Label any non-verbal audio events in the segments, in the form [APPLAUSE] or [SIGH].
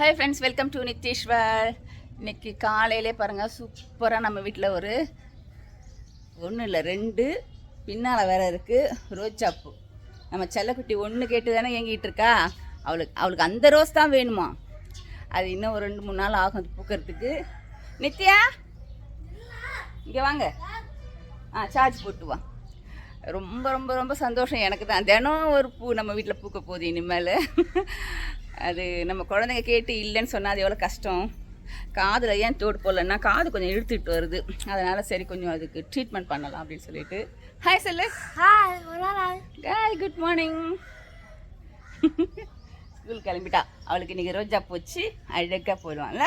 Hi friends welcome to Nitheeswar இன்னைக்கு காலையிலே பாருங்கள் சூப்பராக நம்ம வீட்டில் ஒரு ஒன்றும் இல்லை ரெண்டு பின்னால் வேறு இருக்குது ரோஜா பூ நம்ம செல்லக்குட்டி ஒன்று கேட்டு தானே ஏங்கிட்டு இருக்கா? அவளுக்கு அவளுக்கு அந்த ரோஸ் தான் வேணுமா? அது இன்னும் ஒரு ரெண்டு மூணு நாள் ஆகும் அது பூக்கிறதுக்கு. நித்யா? இங்கே வாங்க. ஆ சார்ஜ் போட்டு வா. ரொம்ப ரொம்ப ரொம்ப சந்தோஷம் எனக்கு தான். தினம் ஒரு பூ நம்ம வீட்டில் பூக்க போகுது இனிமேல். அது நம்ம குழந்தைங்க கேட்டு இல்லைன்னு சொன்னால் அது எவ்வளோ கஷ்டம். காதில் ஏன் தோடு போடலன்னா காது கொஞ்சம் இழுத்துட்டு வருது. அதனால் சரி கொஞ்சம் அதுக்கு ட்ரீட்மெண்ட் பண்ணலாம் அப்படின்னு சொல்லிட்டு. ஹாய் சொல்லு. Hi hi good morning school கிளம்பிட்டா. அவளுக்கு இன்றைக்கி ரோஜா போச்சு அழகாக போயிடுவான்ல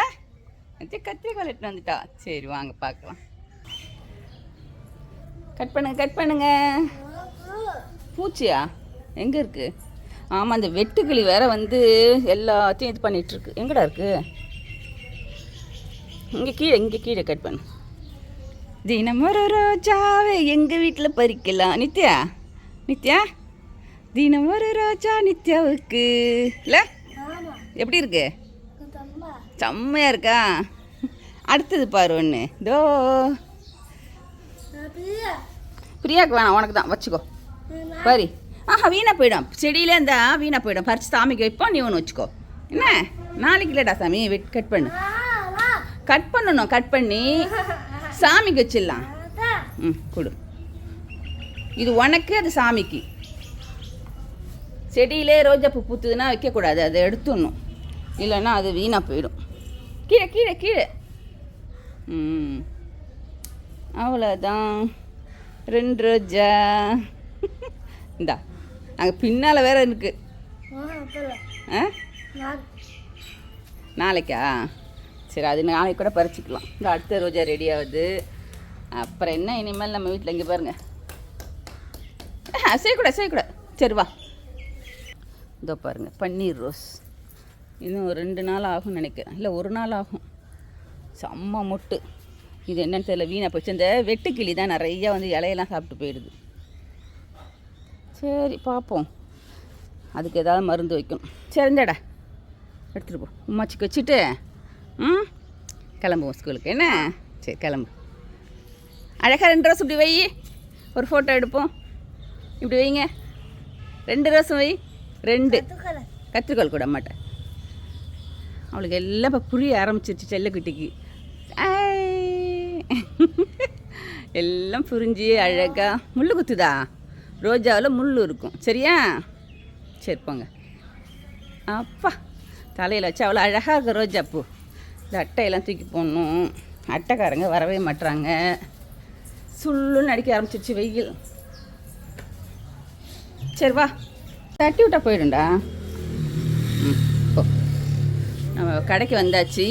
கத்தி கத்திரிக்காய் எட்டு வந்துட்டா. சரி வாங்க பார்க்கலாம். கட் பண்ணுங்க கட் பண்ணுங்க. பூச்சியா? எங்கே இருக்கு? ஆமாம் அந்த வெட்டுக்கிளி வேற வந்து எல்லாத்தையும் இது பண்ணிட்டு இருக்கு எங்கடா இருக்கு? இங்கே கீழே இங்கே கீழே கட் பண்ணு. தினம் ஒரு ரோஜாவை எங்கள் வீட்டில் பறிக்கலாம். நித்யா? நித்யா? தினம் ஒரு ரோஜா நித்யாவுக்கு. இல்லை எப்படி இருக்கு? செம்மையாக இருக்கா? அடுத்தது பாரு ஒன்று தோ அப்படியே பிரியாக்கு வேணாம் உனக்கு தான். வச்சுக்கோ. பாரி. ஆஹா வீணாக போயிடும். செடியிலே இருந்தால் வீணாக போயிடும். பறித்து சாமிக்கு வைப்போம் நீ ஒன்று வச்சுக்கோ. என்ன? நாளைக்கு இல்லைடா சாமி கட் பண்ணு. கட் பண்ணணும் கட் பண்ணி சாமிக்கு வச்சிடலாம். ம் கொடு. இது உனக்கு அது சாமிக்கு. செடியிலே ரோஜா பூ பூத்துதுன்னா வைக்கக்கூடாது. அதை எடுத்துடணும். இல்லைன்னா அது வீணாக போயிடும். கீழே கீழே கீழே. ம். அவ்வளோதான் ரெண்டு ரோஜா. இந்தா. அங்கே பின்னால் வேற இருக்கு. ஆ? நாளைக்கா? சரி அது நாளைக்கு கூட பறிச்சிக்கலாம். இந்த அடுத்த ரோஜா ரெடி ஆகுது. அப்புறம் என்ன இனிமேல் நம்ம வீட்டில் இங்கே பாருங்க. ஆ, செய்யக்கூடாது செய்யக்கூடாது சரி வா. இதோ பாருங்க பன்னீர் ரோஸ். இன்னும் ஒரு ரெண்டு நாள் ஆகும் நினைக்கிறேன். இல்லை ஒரு நாள் ஆகும். செம்ம மொட்டு. இது என்னன்னு தெரியல வீணாக போச்சு. இந்த வெட்டுக்கிளி தான் நிறையா வந்து இலையெல்லாம் சாப்பிட்டு போயிடுது. சரி பார்ப்போம் அதுக்கு ஏதாவது மருந்து வைக்கணும். சரி இந்தடா. எடுத்துகிட்டு போ. உமாச்சிக்கு வச்சுட்டு ம்? கிளம்புவோம் ஸ்கூலுக்கு என்ன? சரி கிளம்பு. அழகாக ரெண்டு ரோஸ் இப்படி வை. ஒரு ஃபோட்டோ எடுப்போம். இப்படி வைங்க. ரெண்டு ரோஸும் வை. ரெண்டு. கத்திரிக்கோல் கூட மாட்டேன். அவளுக்கு எல்லாம் இப்போ புரிய ஆரம்பிச்சிருச்சு செல்லக்குட்டிக்கு ஐ. [LAUGHS] எல்லாம் புரிஞ்சு அழகா. முள் குத்துதா? ரோஜாவில் முள் இருக்கும். சரியா? சரி போங்க. அப்பா தலையில் வச்சு அவ்வளோ அழகாக இருக்கு ரோஜா பூ. இந்த அட்டையெல்லாம் தூக்கி போடணும். அட்டைக்காரங்க வரவே மாட்றாங்க. சுள்ளுன்னு அடிக்க ஆரம்பிச்சிருச்சு வெயில். சரி வா. தட்டி விட்டா போயிடும்டா. ம் நம்ம கடைக்கு வந்தாச்சு.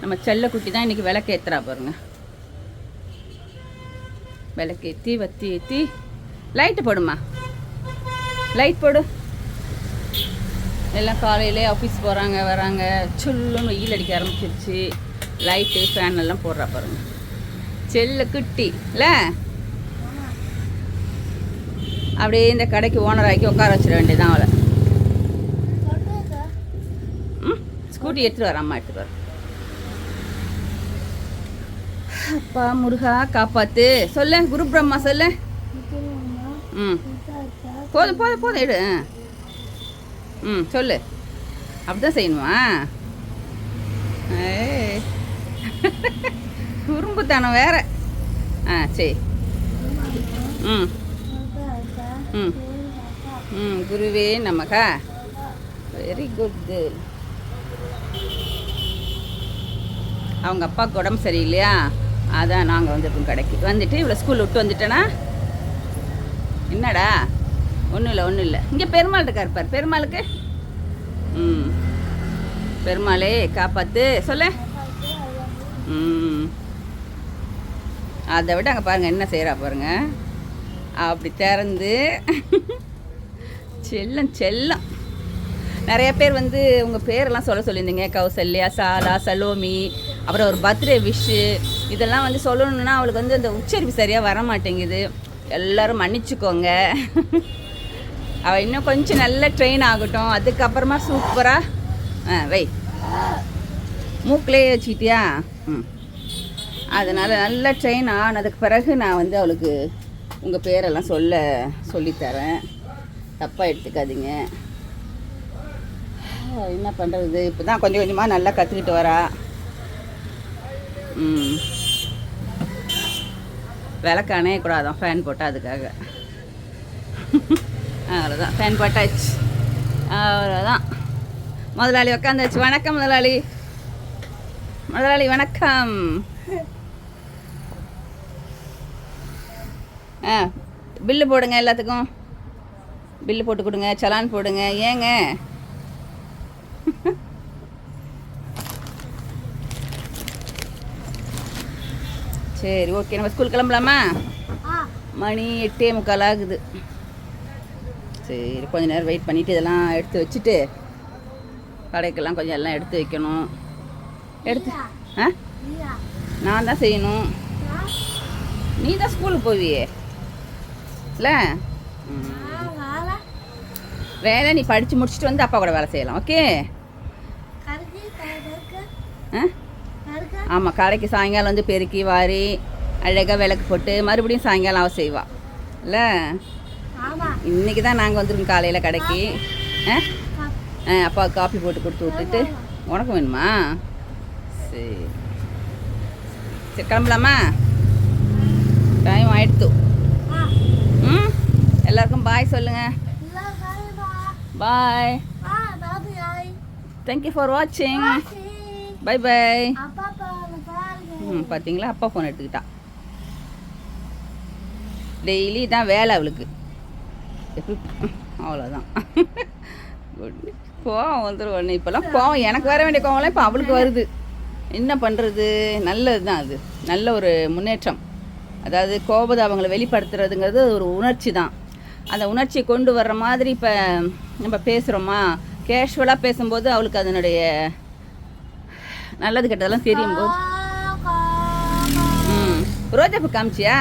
நம்ம செல்லக்குட்டி தான் இன்றைக்கி விளக்கேற்றுறா பாருங்க. விளக்கேற்றி வத்தி ஏற்றி லைட்டு போடுமா? லைட் போடு. எல்லாம் காலையிலே ஆஃபீஸ் போகிறாங்க வராங்க. சுல்லும் வெயில் அடிக்க ஆரம்பிச்சிருச்சு. லைட்டு ஃபேன் எல்லாம் போடுறா பாருங்க. செல்ல குட்டி இல்லை அப்படியே இந்த கடைக்கு ஓனர் ஆக்கி உட்கார வச்சிட வேண்டியதான் அவளை. ம் ஸ்கூட்டி எடுத்துகிட்டு வர அம்மா எடுத்துகிட்டு வர அப்பா முருகா காப்பாத்து. சொல்லு குரு பிரம்மா சொல்லு. ம். போதும் போதும் போதும் எடு ம். சொல்லு. அப்படிதான் செய்யணுமா? ஏய். குறும்புத்தனம் வேற. ஆ சரி. ம். ம். ம் குருவே நமக்கா வெரி குட் கேர்ள் அவங்க அப்பாவுக்கு உடம்பு சரியில்லையா? அதான் நாங்கள் வந்திருக்கோம் கடைக்கு. வந்துட்டு இவ்வளோ ஸ்கூல் விட்டு வந்துட்டேனா? என்னடா? ஒன்றும் இல்லை ஒன்றும் இல்லை. இங்கே பெருமாள் இருக்கார் பார் பெருமாளுக்கு. ம். பெருமாளே காப்பாத்து. சொல்ல. ம். அதை விட அங்கே பாருங்கள் என்ன செய்கிறா பாருங்க. அப்படி திறந்து. செல்லம் செல்லம். நிறைய பேர் வந்து உங்கள் பேரெல்லாம் சொல்ல சொல்லியிருந்தீங்க. கௌசல்யா சாலா சலோமி அப்புறம் ஒரு பர்த்டே விஷ்ஷு இதெல்லாம் வந்து சொல்லணுன்னா அவளுக்கு வந்து அந்த உச்சரிப்பு சரியாக வர மாட்டேங்குது எல்லாரும் மன்னிச்சுக்கோங்க. அவள் இன்னும் கொஞ்சம் நல்ல ட்ரெயின் ஆகட்டும். அதுக்கப்புறமா சூப்பராக ஆ வை. மூக்கிலே வச்சுக்கிட்டியா? ம். அதனால் நல்ல ட்ரெயின் ஆனதுக்கு பிறகு நான் வந்து அவளுக்கு உங்கள் பேரெல்லாம் சொல்ல சொல்லித்தரேன் தப்பாக எடுத்துக்காதீங்க. என்ன பண்ணுறது இப்போ தான் கொஞ்சம் கொஞ்சமாக நல்லா கற்றுக்கிட்டு வரா. ம். விளக்கானே கூடாதான் ஃபேன் போட்டால் அதுக்காக. அவ்வளோதான் ஃபேன் போட்டாச்சு. அவ்வளோதான் முதலாளி உக்காந்தாச்சு. வணக்கம் முதலாளி. முதலாளி வணக்கம். ஆ பில்லு போடுங்க எல்லாத்துக்கும். பில்லு போட்டு கொடுங்க சலான் போடுங்க. ஏங்க? சரி ஓகே நம்ம ஸ்கூல் கிளம்பலாமா? மணி எட்டே முக்கால் ஆகுது. சரி கொஞ்ச நேரம் வெயிட் பண்ணிவிட்டு இதெல்லாம் எடுத்து வச்சுட்டு கடைக்கெல்லாம் கொஞ்சம் எல்லாம் எடுத்து வைக்கணும். எடுத்து ஆ? நான் தான் செய்யணும். நீ தான் ஸ்கூலுக்கு போவியே? இல்லை? வேலை. நீ படித்து முடிச்சுட்டு வந்து அப்பா கூட வேலை செய்யலாம் ஓகே ஆ? ஆமாம் கடைக்கு சாயங்காலம் வந்து பெருக்கி வாரி அழகாக விளக்கு போட்டு மறுபடியும் சாயங்காலம் அவ செய்வா. இல்லை? இன்றைக்கி தான் நாங்கள் வந்துருக்கோம் காலையில் கடைக்கு. ஆ? அப்பா காஃபி போட்டு கொடுத்து விட்டுட்டு. உனக்கு வேணுமா? சரி. சரி கிளம்பலாமா? டைம் ஆயிடுத்து. ம்? எல்லாருக்கும் பாய் சொல்லுங்கள் பாய் தேங்க்யூ ஃபார் வாட்சிங் பாசி பை பை அப்பா பாரு பாருங்க ம் பார்த்தீங்களா அப்பா ஃபோன் எடுத்துக்கிட்டா. டெய்லி தான் வேலை அவளுக்கு. எப்படி அவ்வளோதான் குட் கோவம் வந்துடும் ஒன்று இப்போல்லாம் கோவம் எனக்கு வர வேண்டிய கோவம்லாம் இப்போ அவளுக்கு வருது. என்ன பண்ணுறது நல்லது தான் அது. நல்ல ஒரு முன்னேற்றம். அதாவது கோபத்தை அவங்கள வெளிப்படுத்துறதுங்கிறது ஒரு உணர்ச்சி தான் அந்த உணர்ச்சியை கொண்டு வர்ற மாதிரி இப்போ நம்ம பேசுகிறோமா கேஷுவலாக பேசும்போது அவளுக்கு அதனுடைய நல்லது கெட்டதெல்லாம் தெரியும் போது ம் ரோஜாப்பூ காமிச்சியா?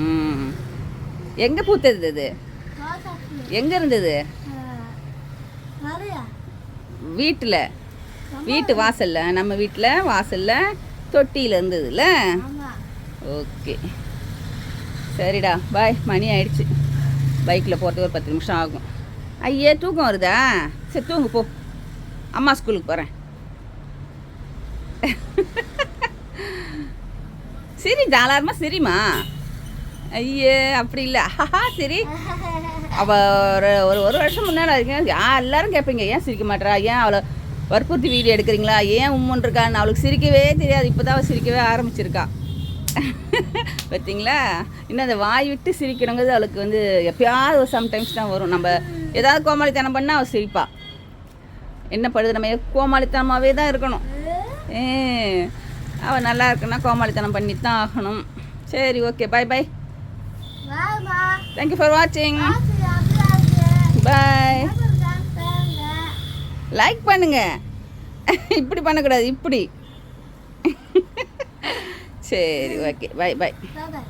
ம். எங்கே பூத்தது இது? எங்கே இருந்தது? வீட்டில். வீட்டு வாசலில். நம்ம வீட்டில் வாசலில் தொட்டியில் இருந்ததுல்ல ஆமா. ஓகே. சரிடா பாய் மணி ஆயிடுச்சு. பைக்கில் போகிறதுக்கு ஒரு பத்து நிமிஷம் ஆகும். ஐயே தூக்கம் வருதா? சரி தூங்கு போ. அம்மா ஸ்கூலுக்கு போகிறேன் [LAUGHS] சரி தாராளமாக சரிம்மா. ஐயே அப்படி இல்லை. ஹஹா சரி. அவள் ஒரு ஒரு ஒரு வருஷம் முன்னாடி இருக்கேன் யா எல்லாரும் கேட்பீங்க ஏன் சிரிக்க மாட்டேறா ஏன் அவளை வற்புறுத்தி வீடியோ எடுக்கிறீங்களா? ஏன் உம்மன் இருக்கான்னு? அவளுக்கு சிரிக்கவே தெரியாது. இப்போ தான் அவள் சிரிக்கவே ஆரம்பிச்சிருக்கா. [LAUGHS] பார்த்தீங்களா இன்னும் அந்த வாய் விட்டு சிரிக்கணுங்கிறது அவளுக்கு வந்து எப்பயாவது ஒரு சம்டைம்ஸ் தான் வரும். நம்ம ஏதாவது கோமாளித்தனம் பண்ணால் அவள் சிரிப்பா. என்ன பண்ணுது நம்ம கோமாளித்தனமாகவே தான் இருக்கணும். ஏ அவள் நல்லா இருக்குன்னா கோமாளித்தனம் பண்ணி தான் ஆகணும். சரி ஓகே பை பை வாமா தேங்க்யூ ஃபார் வாட்சிங் பாய் லைக் பண்ணுங்க. இப்படி பண்ணக்கூடாது இப்படி. [LAUGHS] சரி ஓகே பை பை பாய்